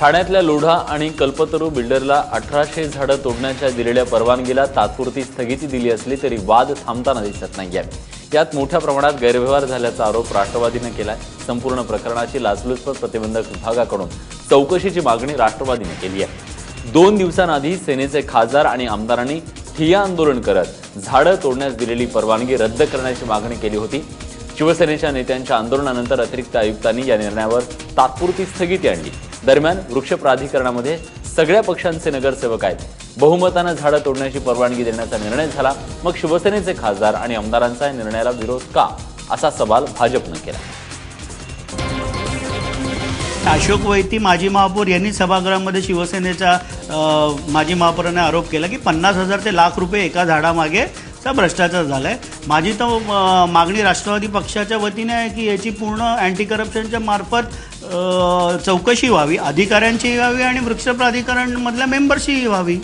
ठाण्यातल्या लोढा आणि कल्पतरू बिल्डरला अठराशे झाडं तोडण्याच्या दिलेल्या परवानगीला तात्पुरती स्थगिती दिली असली तरी वाद थांबताना दिसत नाहीये. यात मोठ्या प्रमाणात गैरव्यवहार झाल्याचा आरोप राष्ट्रवादीनं केलाय. संपूर्ण प्रकरणाची लाचलुचपत प्रतिबंधक विभागाकडून चौकशीची मागणी राष्ट्रवादीने केली आहे. दोन दिवसांआधी सेनेचे खासदार आणि आमदारांनी ठिय्या आंदोलन करत झाडं तोडण्यास दिलेली परवानगी रद्द करण्याची मागणी केली होती. शिवसेनेच्या नेत्यांच्या आंदोलनानंतर अतिरिक्त आयुक्तांनी या निर्णयावर तात्पुरती स्थगिती आणली. दरम्यान वृक्ष प्राधिकरणामध्ये सगळ्या पक्षांचे नगरसेवक आहेत. बहुमतानं झाडं तोडण्याची परवानगी देण्याचा निर्णय झाला. मग शिवसेनेचे खासदार आणि आमदारांचा या निर्णयाला विरोध का? असा सवाल भाजपनं केला. अशोक वैती माजी महापौर यांनी सभागृहामध्ये शिवसेनेच्या माजी महापौराने आरोप केला की पन्नास हजार ते लाख रुपये एका झाडामागे चा भ्रष्टाचार झाला आहे माझी तर मागणी राष्ट्रवादी पक्षाच्या वतीने आहे की याची पूर्ण अँटी करप्शनच्या मार्फत चौकशी व्हावी अधिकाऱ्यांची व्हावी आणि वृक्ष प्राधिकरणमधल्या मेंबर्सचीही व्हावी.